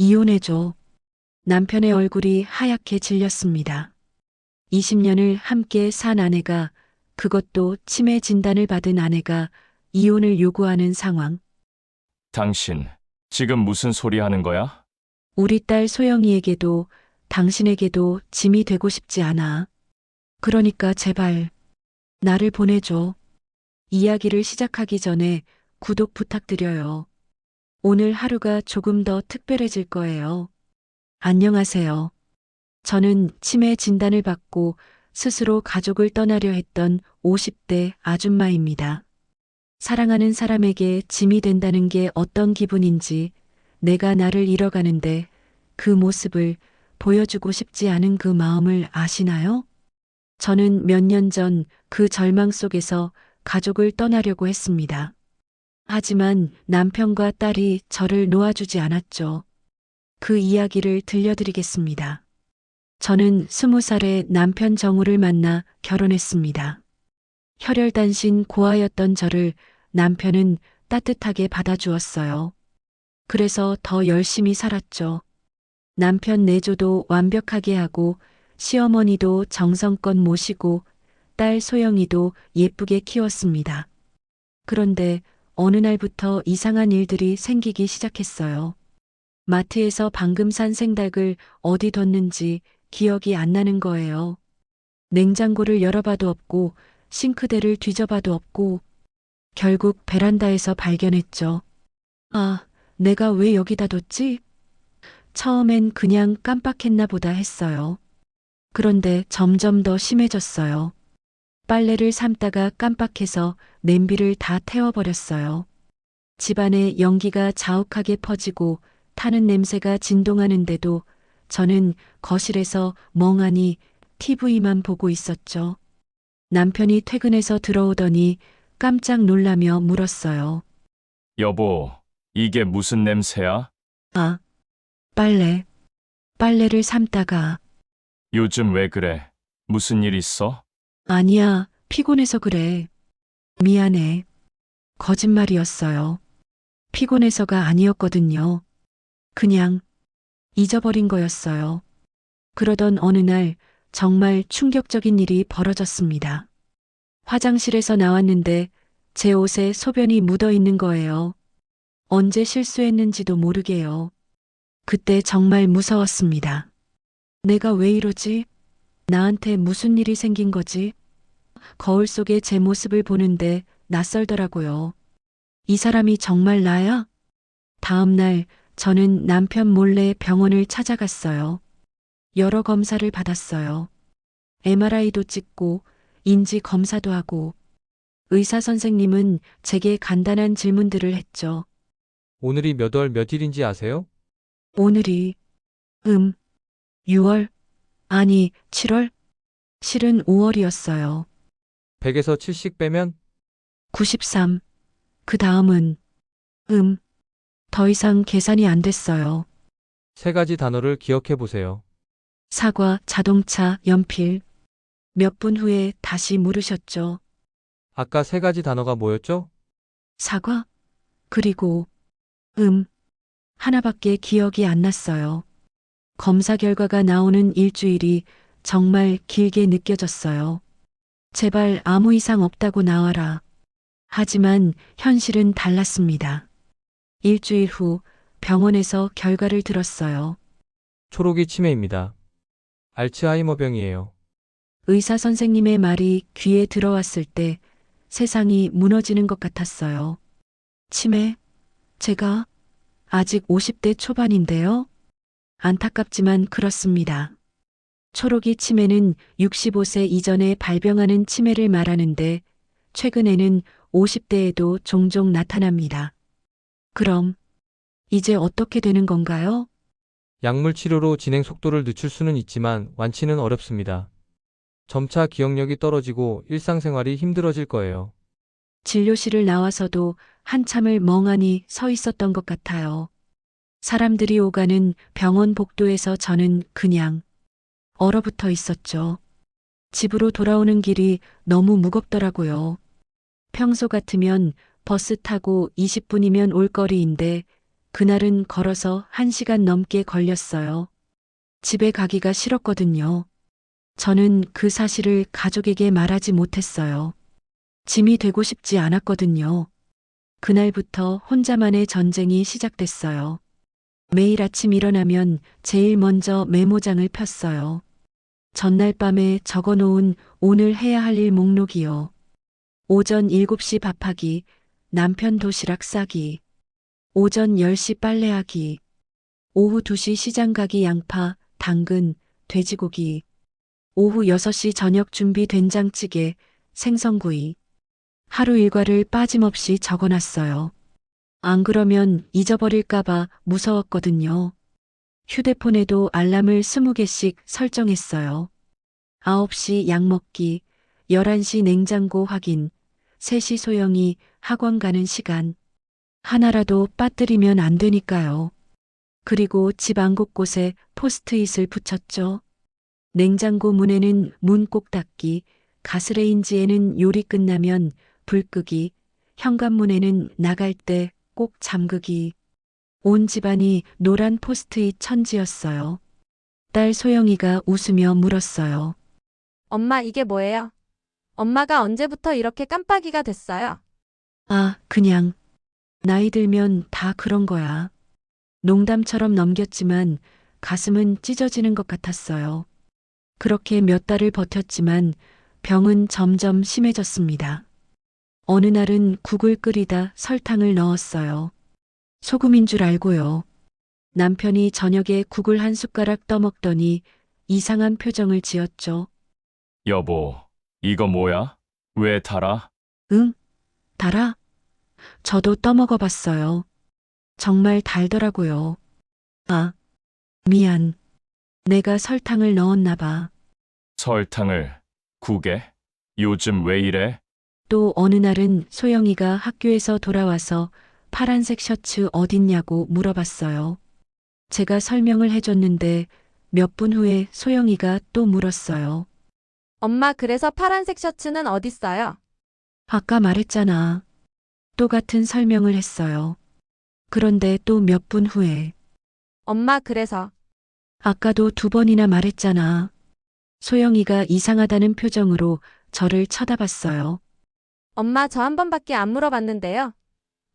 이혼해줘. 남편의 얼굴이 하얗게 질렸습니다. 20년을 함께 산 아내가 그것도 치매 진단을 받은 아내가 이혼을 요구하는 상황. 당신, 지금 무슨 소리 하는 거야? 우리 딸 소영이에게도 당신에게도 짐이 되고 싶지 않아. 그러니까 제발 나를 보내줘. 이야기를 시작하기 전에 구독 부탁드려요. 오늘 하루가 조금 더 특별해질 거예요. 안녕하세요. 저는 치매 진단을 받고 스스로 가족을 떠나려 했던 50대 아줌마입니다. 사랑하는 사람에게 짐이 된다는 게 어떤 기분인지 내가 나를 잃어가는데 그 모습을 보여주고 싶지 않은 그 마음을 아시나요? 저는 몇 년 전 그 절망 속에서 가족을 떠나려고 했습니다. 하지만 남편과 딸이 저를 놓아주지 않았죠. 그 이야기를 들려드리겠습니다. 저는 스무 살에 남편 정우를 만나 결혼했습니다. 혈혈단신 고아였던 저를 남편은 따뜻하게 받아주었어요. 그래서 더 열심히 살았죠. 남편 내조도 완벽하게 하고 시어머니도 정성껏 모시고 딸 소영이도 예쁘게 키웠습니다. 그런데 어느 날부터 이상한 일들이 생기기 시작했어요. 마트에서 방금 산 생닭을 어디 뒀는지 기억이 안 나는 거예요. 냉장고를 열어봐도 없고 싱크대를 뒤져봐도 없고 결국 베란다에서 발견했죠. 아, 내가 왜 여기다 뒀지? 처음엔 그냥 깜빡했나 보다 했어요. 그런데 점점 더 심해졌어요. 빨래를 삶다가 깜빡해서 냄비를 다 태워버렸어요. 집안에 연기가 자욱하게 퍼지고 타는 냄새가 진동하는데도 저는 거실에서 멍하니 TV만 보고 있었죠. 남편이 퇴근해서 들어오더니 깜짝 놀라며 물었어요. 여보, 이게 무슨 냄새야? 아, 빨래. 빨래를 삶다가 요즘 왜 그래? 무슨 일 있어? 아니야, 피곤해서 그래. 미안해. 거짓말이었어요. 피곤해서가 아니었거든요. 그냥 잊어버린 거였어요. 그러던 어느 날 정말 충격적인 일이 벌어졌습니다. 화장실에서 나왔는데 제 옷에 소변이 묻어 있는 거예요. 언제 실수했는지도 모르게요. 그때 정말 무서웠습니다. 내가 왜 이러지? 나한테 무슨 일이 생긴 거지? 거울 속에 제 모습을 보는데 낯설더라고요. 이 사람이 정말 나야? 다음 날 저는 남편 몰래 병원을 찾아갔어요. 여러 검사를 받았어요. MRI도 찍고 인지 검사도 하고 의사 선생님은 제게 간단한 질문들을 했죠. 오늘이 몇 월 며칠인지 아세요? 오늘이 음 6월 아니 7월 실은 5월이었어요. 100에서 70 빼면 93. 그 다음은, 음, 더 이상 계산이 안 됐어요. 세 가지 단어를 기억해 보세요. 사과, 자동차, 연필. 몇 분 후에 다시 물으셨죠. 아까 세 가지 단어가 뭐였죠? 사과? 그리고, 음, 하나밖에 기억이 안 났어요. 검사 결과가 나오는 일주일이 정말 길게 느껴졌어요. 제발 아무 이상 없다고 나와라. 하지만 현실은 달랐습니다. 일주일 후 병원에서 결과를 들었어요. 초록이 치매입니다. 알츠하이머병이에요. 의사 선생님의 말이 귀에 들어왔을 때 세상이 무너지는 것 같았어요. 치매? 제가 아직 50대 초반인데요. 안타깝지만 그렇습니다. 초록이 치매는 65세 이전에 발병하는 치매를 말하는데 최근에는 50대에도 종종 나타납니다. 그럼 이제 어떻게 되는 건가요? 약물 치료로 진행 속도를 늦출 수는 있지만 완치는 어렵습니다. 점차 기억력이 떨어지고 일상생활이 힘들어질 거예요. 진료실을 나와서도 한참을 멍하니 서 있었던 것 같아요. 사람들이 오가는 병원 복도에서 저는 그냥 얼어붙어 있었죠. 집으로 돌아오는 길이 너무 무겁더라고요. 평소 같으면 버스 타고 20분이면 올 거리인데 그날은 걸어서 한 시간 넘게 걸렸어요. 집에 가기가 싫었거든요. 저는 그 사실을 가족에게 말하지 못했어요. 짐이 되고 싶지 않았거든요. 그날부터 혼자만의 전쟁이 시작됐어요. 매일 아침 일어나면 제일 먼저 메모장을 폈어요. 전날 밤에 적어 놓은 오늘 해야 할 일 목록이요. 오전 7시 밥하기, 남편 도시락 싸기, 오전 10시 빨래하기, 오후 2시 시장 가기 양파, 당근, 돼지고기, 오후 6시 저녁 준비 된장찌개, 생선구이. 하루 일과를 빠짐없이 적어놨어요. 안 그러면 잊어버릴까봐 무서웠거든요. 휴대폰에도 알람을 20개씩 설정했어요. 9시 약 먹기, 11시 냉장고 확인, 3시 소영이 학원 가는 시간. 하나라도 빠뜨리면 안 되니까요. 그리고 집 안 곳곳에 포스트잇을 붙였죠. 냉장고 문에는 문 꼭 닫기, 가스레인지에는 요리 끝나면 불 끄기, 현관문에는 나갈 때 꼭 잠그기. 온 집안이 노란 포스트잇 천지였어요. 딸 소영이가 웃으며 물었어요. 엄마 이게 뭐예요? 엄마가 언제부터 이렇게 깜빡이가 됐어요? 아, 그냥. 나이 들면 다 그런 거야. 농담처럼 넘겼지만 가슴은 찢어지는 것 같았어요. 그렇게 몇 달을 버텼지만 병은 점점 심해졌습니다. 어느 날은 국을 끓이다 설탕을 넣었어요. 소금인 줄 알고요. 남편이 저녁에 국을 한 숟가락 떠먹더니 이상한 표정을 지었죠. 여보, 이거 뭐야? 왜 달아? 응? 달아? 저도 떠먹어 봤어요. 정말 달더라고요. 아, 미안. 내가 설탕을 넣었나 봐. 설탕을 국에? 요즘 왜 이래? 또 어느 날은 소영이가 학교에서 돌아와서 파란색 셔츠 어딨냐고 물어봤어요. 제가 설명을 해줬는데 몇 분 후에 소영이가 또 물었어요. 엄마 그래서 파란색 셔츠는 어딨어요? 아까 말했잖아. 또 같은 설명을 했어요. 그런데 또 몇 분 후에 엄마 그래서 아까도 두 번이나 말했잖아. 소영이가 이상하다는 표정으로 저를 쳐다봤어요. 엄마 저 한 번밖에 안 물어봤는데요.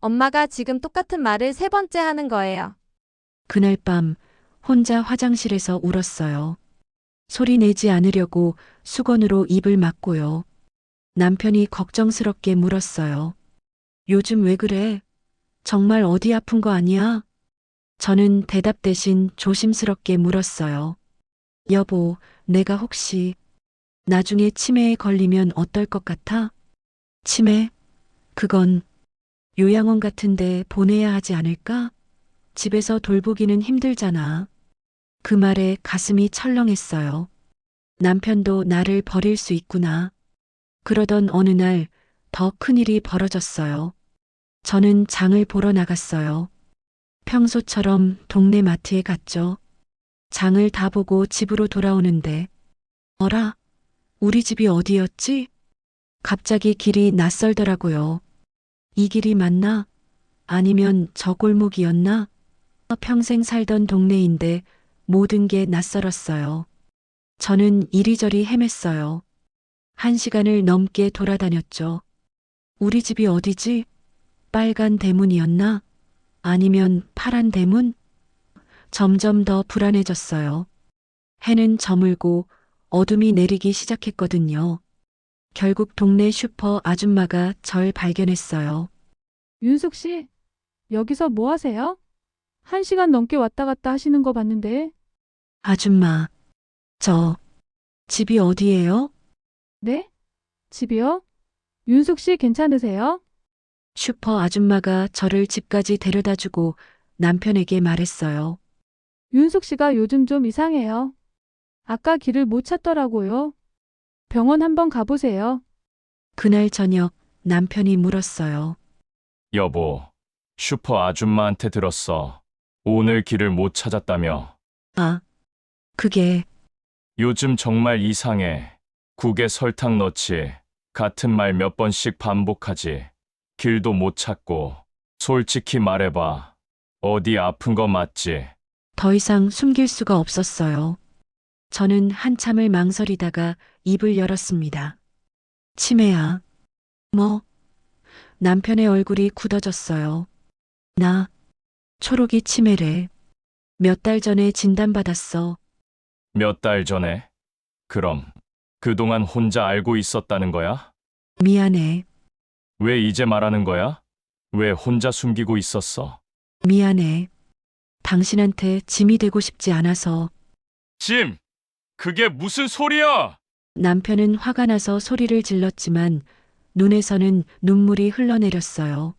엄마가 지금 똑같은 말을 세 번째 하는 거예요. 그날 밤 혼자 화장실에서 울었어요. 소리 내지 않으려고 수건으로 입을 막고요. 남편이 걱정스럽게 물었어요. 요즘 왜 그래? 정말 어디 아픈 거 아니야? 저는 대답 대신 조심스럽게 물었어요. 여보, 내가 혹시 나중에 치매에 걸리면 어떨 것 같아? 치매? 그건 요양원 같은데 보내야 하지 않을까? 집에서 돌보기는 힘들잖아. 그 말에 가슴이 철렁했어요. 남편도 나를 버릴 수 있구나. 그러던 어느 날 더 큰일이 벌어졌어요. 저는 장을 보러 나갔어요. 평소처럼 동네 마트에 갔죠. 장을 다 보고 집으로 돌아오는데, 어라? 우리 집이 어디였지? 갑자기 길이 낯설더라고요. 이 길이 맞나? 아니면 저 골목이었나? 평생 살던 동네인데 모든 게 낯설었어요. 저는 이리저리 헤맸어요. 한 시간을 넘게 돌아다녔죠. 우리 집이 어디지? 빨간 대문이었나? 아니면 파란 대문? 점점 더 불안해졌어요. 해는 저물고 어둠이 내리기 시작했거든요. 결국 동네 슈퍼 아줌마가 절 발견했어요. 윤숙 씨, 여기서 뭐 하세요? 한 시간 넘게 왔다 갔다 하시는 거 봤는데, 아줌마, 저, 집이 어디예요? 네? 집이요? 윤숙 씨 괜찮으세요? 슈퍼 아줌마가 저를 집까지 데려다 주고 남편에게 말했어요. 윤숙 씨가 요즘 좀 이상해요. 아까 길을 못 찾더라고요. 병원 한번 가보세요. 그날 저녁 남편이 물었어요. 여보, 슈퍼 아줌마한테 들었어. 오늘 길을 못 찾았다며. 아, 그게 요즘 정말 이상해. 국에 설탕 넣지. 같은 말 몇 번씩 반복하지. 길도 못 찾고. 솔직히 말해봐. 어디 아픈 거 맞지? 더 이상 숨길 수가 없었어요. 저는 한참을 망설이다가 입을 열었습니다. 치매야. 뭐? 남편의 얼굴이 굳어졌어요. 나, 초록이 치매래. 몇 달 전에 진단받았어. 몇 달 전에? 그럼 그동안 혼자 알고 있었다는 거야? 미안해. 왜 이제 말하는 거야? 왜 혼자 숨기고 있었어? 미안해. 당신한테 짐이 되고 싶지 않아서 짐! 그게 무슨 소리야! 남편은 화가 나서 소리를 질렀지만 눈에서는 눈물이 흘러내렸어요.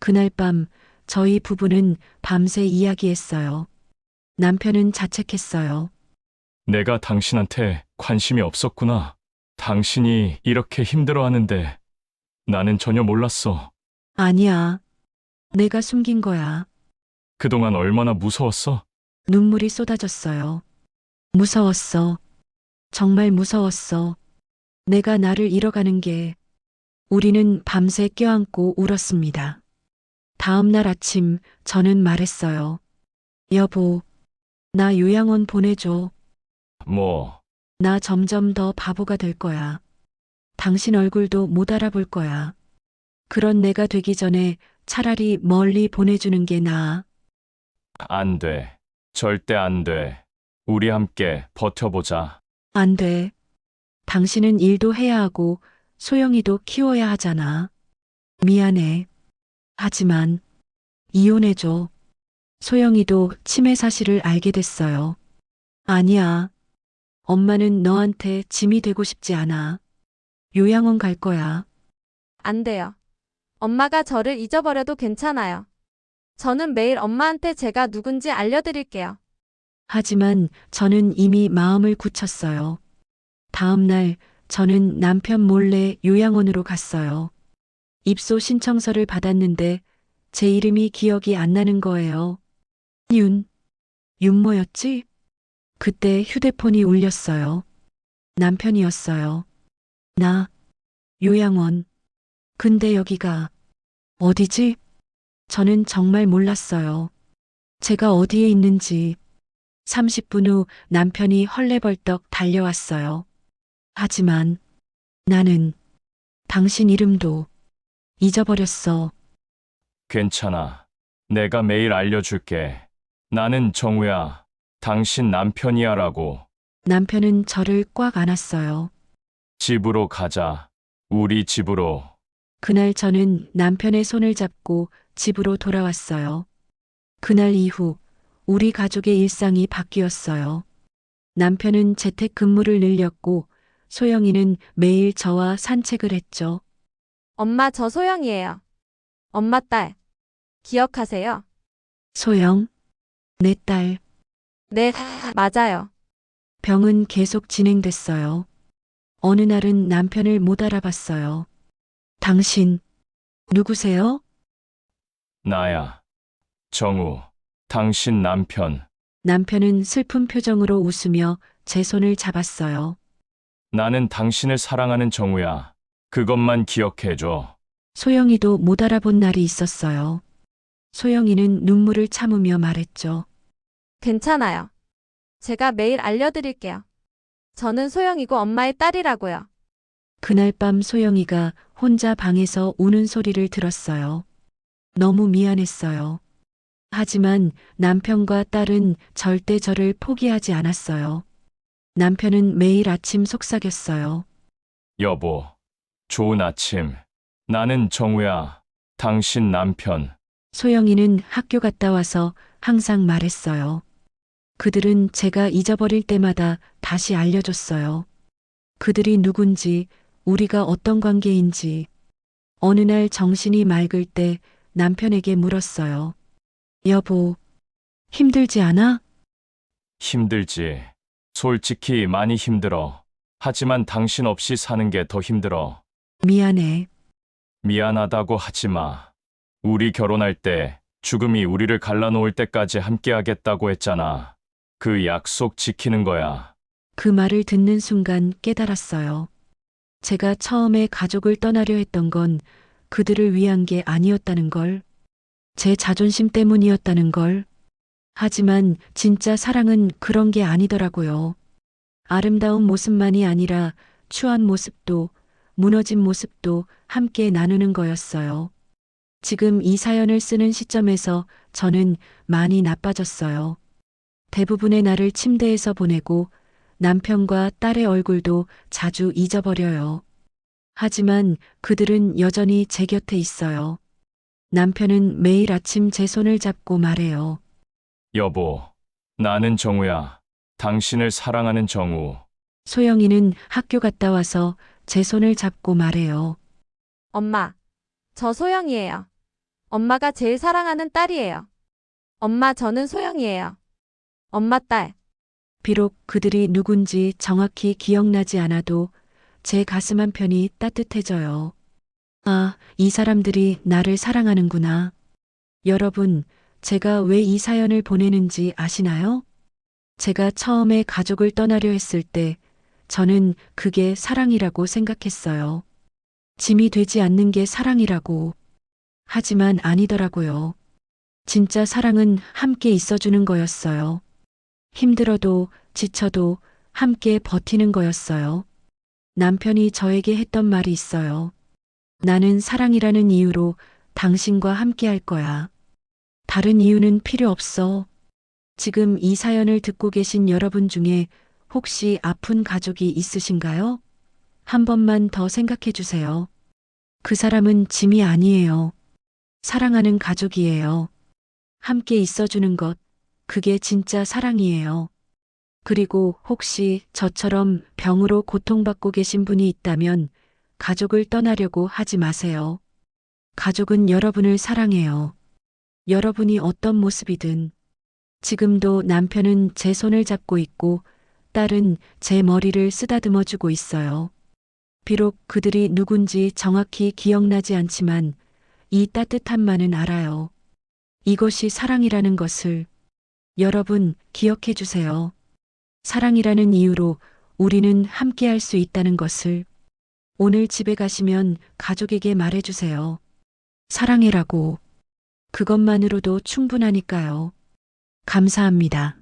그날 밤 저희 부부는 밤새 이야기했어요. 남편은 자책했어요. 내가 당신한테 관심이 없었구나. 당신이 이렇게 힘들어하는데 나는 전혀 몰랐어. 아니야. 내가 숨긴 거야. 그동안 얼마나 무서웠어? 눈물이 쏟아졌어요. 무서웠어. 정말 무서웠어. 내가 나를 잃어가는 게. 우리는 밤새 껴안고 울었습니다. 다음 날 아침 저는 말했어요. 여보, 나 요양원 보내줘. 뭐, 나 점점 더 바보가 될 거야. 당신 얼굴도 못 알아볼 거야. 그런 내가 되기 전에 차라리 멀리 보내주는 게 나아. 안 돼. 절대 안 돼. 우리 함께 버텨보자. 안 돼. 당신은 일도 해야 하고 소영이도 키워야 하잖아. 미안해. 하지만 이혼해줘. 소영이도 치매 사실을 알게 됐어요. 아니야. 엄마는 너한테 짐이 되고 싶지 않아. 요양원 갈 거야. 안 돼요. 엄마가 저를 잊어버려도 괜찮아요. 저는 매일 엄마한테 제가 누군지 알려드릴게요. 하지만 저는 이미 마음을 굳혔어요. 다음 날 저는 남편 몰래 요양원으로 갔어요. 입소 신청서를 받았는데 제 이름이 기억이 안 나는 거예요. 윤. 윤모였지? 그때 휴대폰이 울렸어요. 남편이었어요. 나. 요양원. 근데 여기가 어디지? 저는 정말 몰랐어요. 제가 어디에 있는지. 30분 후 남편이 헐레벌떡 달려왔어요. 하지만 나는 당신 이름도 잊어버렸어. 괜찮아. 내가 매일 알려줄게. 나는 정우야. 당신 남편이야라고. 남편은 저를 꽉 안았어요. 집으로 가자. 우리 집으로. 그날 저는 남편의 손을 잡고 집으로 돌아왔어요. 그날 이후 우리 가족의 일상이 바뀌었어요. 남편은 재택 근무를 늘렸고 소영이는 매일 저와 산책을 했죠. 엄마 저 소영이에요. 엄마 딸. 기억하세요? 소영, 내 딸, 네, 맞아요. 병은 계속 진행됐어요. 어느 날은 남편을 못 알아봤어요. 당신, 누구세요? 나야. 정우. 당신 남편. 남편은 슬픈 표정으로 웃으며 제 손을 잡았어요. 나는 당신을 사랑하는 정우야. 그것만 기억해줘. 소영이도 못 알아본 날이 있었어요. 소영이는 눈물을 참으며 말했죠. 괜찮아요. 제가 매일 알려드릴게요. 저는 소영이고 엄마의 딸이라고요. 그날 밤 소영이가 혼자 방에서 우는 소리를 들었어요. 너무 미안했어요. 하지만 남편과 딸은 절대 저를 포기하지 않았어요. 남편은 매일 아침 속삭였어요. 여보. 좋은 아침. 나는 정우야. 당신 남편. 소영이는 학교 갔다 와서 항상 말했어요. 그들은 제가 잊어버릴 때마다 다시 알려줬어요. 그들이 누군지, 우리가 어떤 관계인지. 어느 날 정신이 맑을 때 남편에게 물었어요. 여보, 힘들지 않아? 힘들지. 솔직히 많이 힘들어. 하지만 당신 없이 사는 게 더 힘들어. 미안해. 미안하다고 하지 마. 우리 결혼할 때 죽음이 우리를 갈라놓을 때까지 함께하겠다고 했잖아. 그 약속 지키는 거야. 그 말을 듣는 순간 깨달았어요. 제가 처음에 가족을 떠나려 했던 건 그들을 위한 게 아니었다는 걸. 제 자존심 때문이었다는 걸. 하지만 진짜 사랑은 그런 게 아니더라고요. 아름다운 모습만이 아니라 추한 모습도 무너진 모습도 함께 나누는 거였어요. 지금 이 사연을 쓰는 시점에서 저는 많이 나빠졌어요. 대부분의 날을 침대에서 보내고 남편과 딸의 얼굴도 자주 잊어버려요. 하지만 그들은 여전히 제 곁에 있어요. 남편은 매일 아침 제 손을 잡고 말해요. 여보, 나는 정우야. 당신을 사랑하는 정우. 소영이는 학교 갔다 와서 제 손을 잡고 말해요. 엄마, 저 소영이에요. 엄마가 제일 사랑하는 딸이에요. 엄마, 저는 소영이에요. 엄마 딸. 비록 그들이 누군지 정확히 기억나지 않아도 제 가슴 한편이 따뜻해져요. 아, 이 사람들이 나를 사랑하는구나. 여러분, 제가 왜 이 사연을 보내는지 아시나요? 제가 처음에 가족을 떠나려 했을 때 저는 그게 사랑이라고 생각했어요. 짐이 되지 않는 게 사랑이라고. 하지만 아니더라고요. 진짜 사랑은 함께 있어주는 거였어요. 힘들어도 지쳐도 함께 버티는 거였어요. 남편이 저에게 했던 말이 있어요. 나는 사랑이라는 이유로 당신과 함께 할 거야. 다른 이유는 필요 없어. 지금 이 사연을 듣고 계신 여러분 중에 혹시 아픈 가족이 있으신가요? 한 번만 더 생각해 주세요. 그 사람은 짐이 아니에요. 사랑하는 가족이에요. 함께 있어주는 것, 그게 진짜 사랑이에요. 그리고 혹시 저처럼 병으로 고통받고 계신 분이 있다면 가족을 떠나려고 하지 마세요. 가족은 여러분을 사랑해요. 여러분이 어떤 모습이든 지금도 남편은 제 손을 잡고 있고 딸은 제 머리를 쓰다듬어 주고 있어요. 비록 그들이 누군지 정확히 기억나지 않지만 이 따뜻함만은 알아요. 이것이 사랑이라는 것을 여러분 기억해 주세요. 사랑이라는 이유로 우리는 함께 할 수 있다는 것을 오늘 집에 가시면 가족에게 말해 주세요. 사랑해라고. 그것만으로도 충분하니까요. 감사합니다.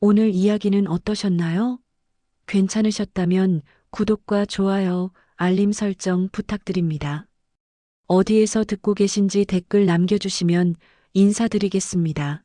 오늘 이야기는 어떠셨나요? 괜찮으셨다면 구독과 좋아요, 알림 설정 부탁드립니다. 어디에서 듣고 계신지 댓글 남겨주시면 인사드리겠습니다.